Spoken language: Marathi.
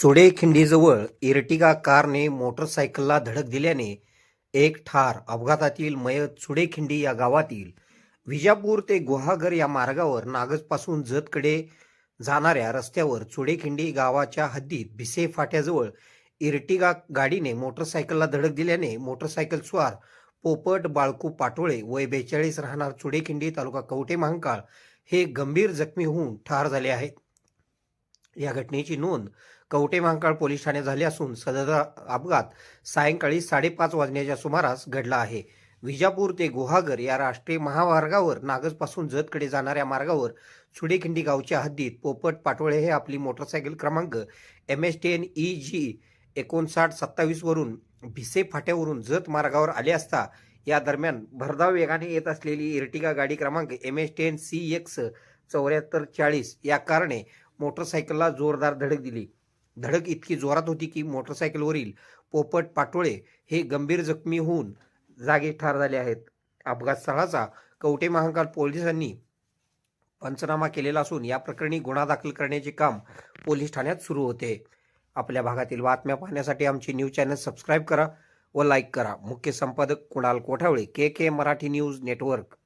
चुडेखिंडीजवळ इर्टिगा कारने मोटरसायकलला धडक दिल्याने एक ठार अपघातातील मयत चुडेखिंडी या गावातील विजापूर ते गुहागर या मार्गावर नागजपासून जतकडे जाणाऱ्या रस्त्यावर चुडेखिंडी गावाच्या हद्दीत भिसे फाट्याजवळ इर्टिगा गाडीने मोटरसायकलला धडक दिल्याने मोटरसायकल स्वार पोपट बाळकू पाटोळे वय बेचाळीस राहणार चुडेखिंडी तालुका कवठे महांकाळ हे गंभीर जखमी होऊन ठार झाले आहेत. या घटनेची नोंद कवटे महांकाळ पोलीस ठाणे झाली असून सदर अपघात सायंकाळी साडेपाच वाजण्याच्या सुमारास घडला आहे. विजापूर ते गुहागर या राष्ट्रीय महामार्गावर नागजपासून जतकडे जाणाऱ्या मार्गावर सुडेखिंडी गावच्या हद्दीत पोपट पाटोळे हे आपली मोटरसायकल क्रमांक M S ten E G एकोणसाठ सत्तावीस वरून भिसे फाट्यावरून जत मार्गावर आले असता या दरम्यान भरधाव वेगाने येत असलेली इर्टिगा गाडी क्रमांक M S ten C X चौऱ्याहत्तर चाळीस या कारणे मोटरसायकलला जोरदार धडक दिली. धडक इतकी जोरात होती की मोटरसायकलवरील पोपट पाटोळे हे गंभीर जखमी होऊन जागे ठार झाले आहेत. अपघात स्थळाचा कवटे महांकाळ पोलिसांनी पंचनामा केलेला असून या प्रकरणी गुन्हा दाखल करण्याचे काम पोलीस ठाण्यात सुरू होते. आपल्या भागातील बातम्या पाहण्यासाठी आमची न्यूज चॅनल सबस्क्राईब करा व लाईक करा. मुख्य संपादक Kunal Kothawale K K Marathi news network.